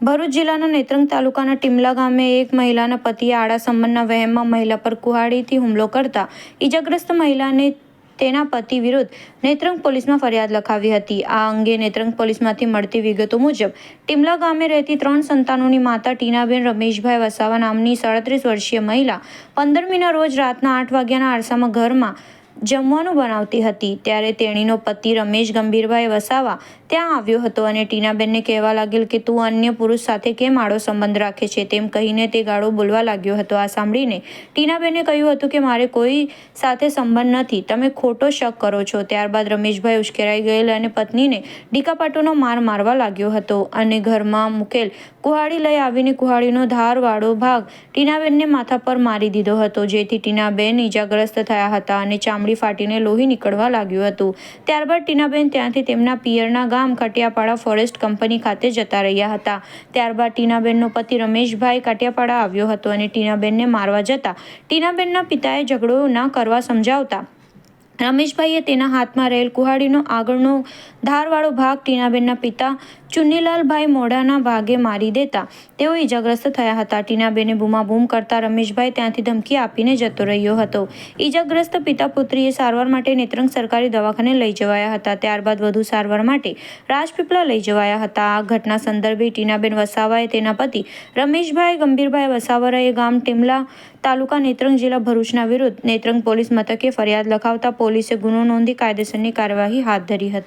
ભરૂચ જિલ્લાના નેત્રંગ તાલુકાના ટીમલા ગામે એક મહિલાના પતિએ આડા સંબંધના વહેમમાં મહિલા પર કુહાડીથી હુમલો કરતા ઈજાગ્રસ્ત મહિલાને તેના પતિ વિરુદ્ધ નેત્રંગ પોલીસમાં ફરિયાદ લખાવી હતી. આ અંગે નેત્રંગ પોલીસમાંથી મળતી વિગતો મુજબ, ટીમલા ગામે રહેતી ત્રણ સંતાનોની માતા ટીનાબેન રમેશભાઈ વસાવા નામની સાડત્રીસ વર્ષીય મહિલા પંદરમીના રોજ રાતના આઠ વાગ્યાના આરસામાં ઘરમાં જમવાનું બનાવતી હતી. ત્યારે તેણીનો પતિ રમેશ ગંભીરભાઈ વસાવા ત્યાં આવ્યો હતો અને ટીનાબેનને કહેવા લાગેલ કે, તું અન્ય પુરુષ સાથે કેમ આડો સંબંધ રાખે છે? તેમ કહીને તે ગાળો બોલવા લાગ્યો હતો. આ સાંભળીને ટીનાબેને કહ્યું હતું કે, મારે કોઈ સાથે સંબંધ નથી. તમે ખોટો શક કરો છો. ત્યારબાદ રમેશભાઈ ઉશ્કેરાઈ ગયેલ અને પત્નીને ડીકાપાટોનો માર મારવા લાગ્યો હતો અને ઘરમાં મૂકેલ કુહાડી લઈ આવીને કુહાડીનો ધારવાળો ભાગ ટીનાબેનને માથા પર મારી દીધો હતો, જેથી ટીનાબેન ઈજાગ્રસ્ત થયા હતા અને ચામડી ફાટીને લોહી નીકળવા લાગ્યું હતું. ત્યારબાદ ટીનાબેન ત્યાંથી તેમના પિયરના ગામ કાટિયાપાડા ફોરેસ્ટ કંપની ખાતે જતા રહ્યા હતા. ત્યારબાદ ટીનાબેનનો પતિ રમેશભાઈ કાટિયાપાડા આવ્યો હતો અને ટીનાબેનને મારવા જતા ટીનાબેનના પિતાએ ઝઘડો ન કરવા સમજાવતા રમેશભાઈએ તેના હાથમાં રહેલ કુહાડીનો આગળનો ધારવાળો ભાગ ટીનાબેનના પિતા ચુન્નીલાલભાઈ મોઢાના ભાગે મારી દેતા. તેઓ ઈજાગ્રસ્ત થયા હતા. ટીનાબેને બૂમાબૂમ કરતા રમેશભાઈ ત્યાંથી ધમકી આપીને જતો રહ્યો હતો. ઈજાગ્રસ્ત પિતા પુત્રીએ સારવાર માટે નેત્રંગ સરકારી દવાખાને લઈ જવાયા હતા. ત્યારબાદ વધુ સારવાર માટે રાજપીપળા લઈ જવાયા હતા. આ ઘટના સંદર્ભે ટીનાબેન વસાવાએ તેના પતિ રમેશભાઈ ગંભીરભાઈ વસાવરાએ ગામ ટીમલા તાલુકા નેત્રંગ જિલ્લા ભરૂચના વિરુદ્ધ નેત્રંગ પોલીસ મથકે ફરિયાદ લખાવતા પોલીસે ગુનો નોંધી કાયદેસરની કાર્યવાહી હાથ ધરી હતી.